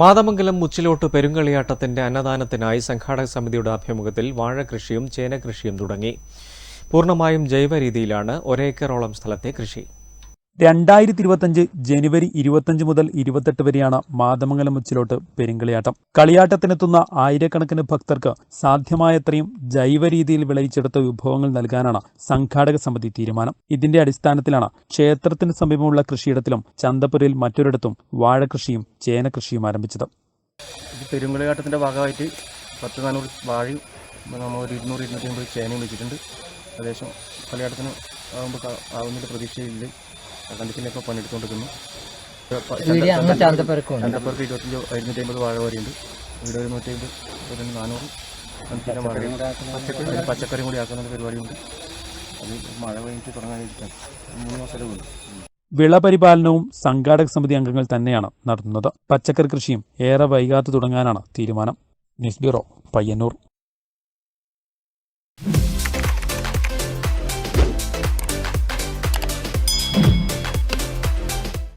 മാതമംഗലം മുച്ചിലോട്ട് പെരുങ്കളിയാട്ടത്തിന്റെ അന്നദാനത്തിനായി സംഘാടക സമിതിയുടെ ആഭിമുഖ്യത്തിൽ വാഴകൃഷിയും ചേനകൃഷിയും തുടങ്ങി. പൂർണമായും ജൈവ രീതിയിലാണ് ഒരേക്കറോളം സ്ഥലത്തെ കൃഷി. രണ്ടായിരത്തി ഇരുപത്തഞ്ച് ജനുവരി ഇരുപത്തഞ്ച് മുതൽ ഇരുപത്തെട്ട് വരെയാണ് മാതമംഗലം മുച്ചിലോട്ട് പെരുങ്കളിയാട്ടം. കളിയാട്ടത്തിനെത്തുന്ന ആയിരക്കണക്കിന് ഭക്തർക്ക് സാധ്യമായത്രയും ജൈവ രീതിയിൽ വിളയിച്ചെടുത്ത വിഭവങ്ങൾ നൽകാനാണ് സംഘാടക സമിതി തീരുമാനം. ഇതിന്റെ അടിസ്ഥാനത്തിലാണ് ക്ഷേത്രത്തിന് സമീപമുള്ള കൃഷിയിടത്തിലും ചന്തപ്പുരയിൽ മറ്റൊരിടത്തും വാഴകൃഷിയും ചേനകൃഷിയും ആരംഭിച്ചത്. ഇത് പെരുങ്കളിയാട്ടത്തിന്റെ ഭാഗമായിട്ട് പത്ത് നാനൂറ് വാഴയും നമ്മൾ ഒരു ഇരുന്നൂറ് ഇരുന്നൂറ്റി അമ്പത് ചേനയും വെച്ചിട്ടുണ്ട്. ഏകദേശം കളിയാട്ടത്തിന് ആകുമ്പോൾ ആവുന്നതിന്റെ പ്രതീക്ഷയില്ല പണിയെടുത്തുകൊണ്ടിരിക്കുന്നു. വീഡിയോ അങ്ങ് ചന്തപ്പരക്കുണ്ട് ചന്തപ്പുറത്ത് ഇരുപത്തഞ്ച് ഇരുന്നൂറ്റി അമ്പത് വാഴ വരെയുണ്ട്. ഇവിടെ ഒരു നൂറ്റി അമ്പത് ഒരു നാനൂറ്. പച്ചക്കറി പച്ചക്കറി കൂടി ആക്കുന്ന പരിപാടിയുണ്ട്. അത് മഴ കഴിഞ്ഞിട്ട് തുടങ്ങാനിരിക്കാം മൂന്ന് മാസം ഉള്ളൂ. വിള സംഘാടക സമിതി അംഗങ്ങൾ തന്നെയാണ് നടത്തുന്നത്. പച്ചക്കറി കൃഷിയും ഏറെ വൈകാതെ തുടങ്ങാനാണ് തീരുമാനം. News bureau Payyanur.